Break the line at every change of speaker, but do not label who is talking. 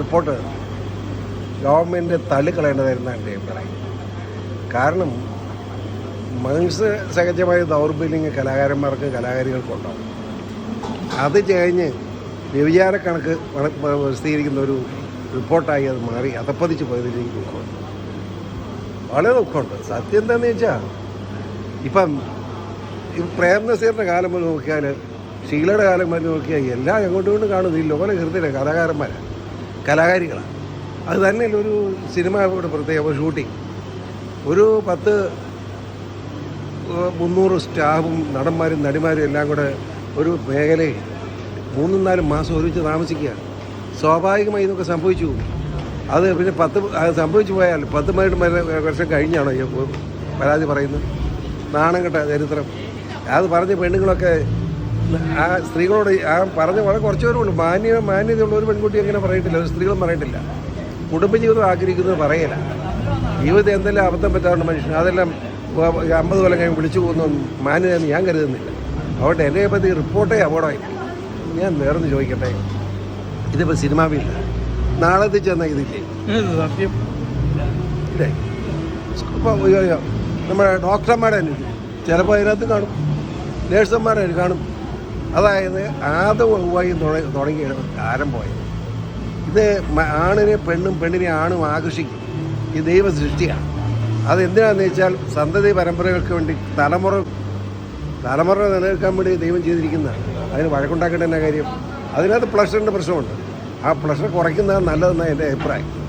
Report government തള്ളിക്കളയേണ്ടതായിരുന്ന എന്റെ അഭിപ്രായം. കാരണം മനസ്സ് സഹജമായ ദൗർബല്യങ്ങൾ കലാകാരന്മാർക്ക് കലാകാരികൾക്കുണ്ടാവും അത് കഴിഞ്ഞ് വ്യഭിചാരക്കണക്ക് കണക്ക് പ്രസിദ്ധീകരിക്കുന്ന ഒരു റിപ്പോർട്ടായി അത് മാറി അതപ്പതിച്ച് പോയതിൽ എനിക്ക് ദുഃഖമുണ്ട്. വളരെ ദുഃഖമുണ്ട്. സത്യം എന്താണെന്ന് വെച്ചാൽ ഇപ്പം ഈ പ്രേം നസീറിന്റെ കാലം മുതൽ നോക്കിയാൽ ഷീലയുടെ കാലം മുതൽ നോക്കിയാൽ എല്ലാം എങ്ങോട്ടും കൊണ്ട് കാണുന്നു ഈ ലോകം ഹൃദയ കലാകാരന്മാരാണ് കലാകാരികളാണ്. അത് തന്നെ ഒരു സിനിമയുടെ പ്രത്യേക ഷൂട്ടിംഗ്. ഒരു പത്ത് മുന്നൂറ് സ്റ്റാഫും നടന്മാരും നടിമാരും എല്ലാം കൂടെ ഒരു മേഖലയിൽ മൂന്നും നാലും മാസം ഒരുമിച്ച് താമസിക്കുക. സ്വാഭാവികമായി ഇതൊക്കെ സംഭവിച്ചു. അത് പിന്നെ പത്ത് അത് സംഭവിച്ചു പോയാൽ പത്ത് പതിനെട്ട് വർഷം കഴിഞ്ഞാണോ പരാതി പറയുന്നത്? നാണം കെട്ട ചരിത്രം. അത് പറഞ്ഞ പെണ്ണുങ്ങളൊക്കെ ആ സ്ത്രീകളോട് ആ പറഞ്ഞ വളരെ കുറച്ച് പേരുള്ളൂ മാന്യ മാന്യതയുള്ള ഒരു പെൺകുട്ടി അങ്ങനെ പറയട്ടില്ല ഒരു സ്ത്രീകളും പറയട്ടില്ല കുടുംബജീവിതം ആഗ്രഹിക്കുന്നത് പറയല. ജീവിതം എന്തെല്ലാം അബദ്ധം പറ്റാറുണ്ട് മനുഷ്യൻ അതെല്ലാം അമ്പത് കൊല്ലം കഴിഞ്ഞ് വിളിച്ചു പോകുന്ന മാന്യതയെന്ന് ഞാൻ കരുതുന്നില്ല. അതുകൊണ്ട് എന്നെ പറ്റി റിപ്പോർട്ടേ അപകടമായി ഞാൻ നേർന്ന് ചോദിക്കട്ടെ? ഇതിപ്പോൾ സിനിമാ വീട്ടിൽ നാളെ ചെന്ന ഇതില്ലേ?
സത്യം?
ഇല്ലേ ഇപ്പോൾ നമ്മുടെ ഡോക്ടർമാരെ തന്നെ ചിലപ്പോൾ അതിനകത്ത് കാണും. നേഴ്സന്മാരെ കാണും. അതായത് ആദ്യമായി തുടങ്ങിയാണ് ആരംഭമായത് ഇത് ആണിനെ പെണ്ണും പെണ്ണിനെ ആണും ആകർഷിക്കും. ഈ ദൈവ സൃഷ്ടിയാണ്. അത് എന്തിനാന്ന് വെച്ചാൽ സന്തതി പരമ്പരകൾക്ക് വേണ്ടി തലമുറ തലമുറ നിലനിൽക്കാൻ വേണ്ടി ദൈവം ചെയ്തിരിക്കുന്നതാണ്. അതിന് വഴക്കുണ്ടാക്കേണ്ട കാര്യം. അതിനകത്ത് പ്ലഷറിന്റെ പ്രശ്നമുണ്ട്. ആ പ്ലഷർ കുറയ്ക്കുന്നതാണ് നല്ലതെന്നാണ് എന്റെ അഭിപ്രായം.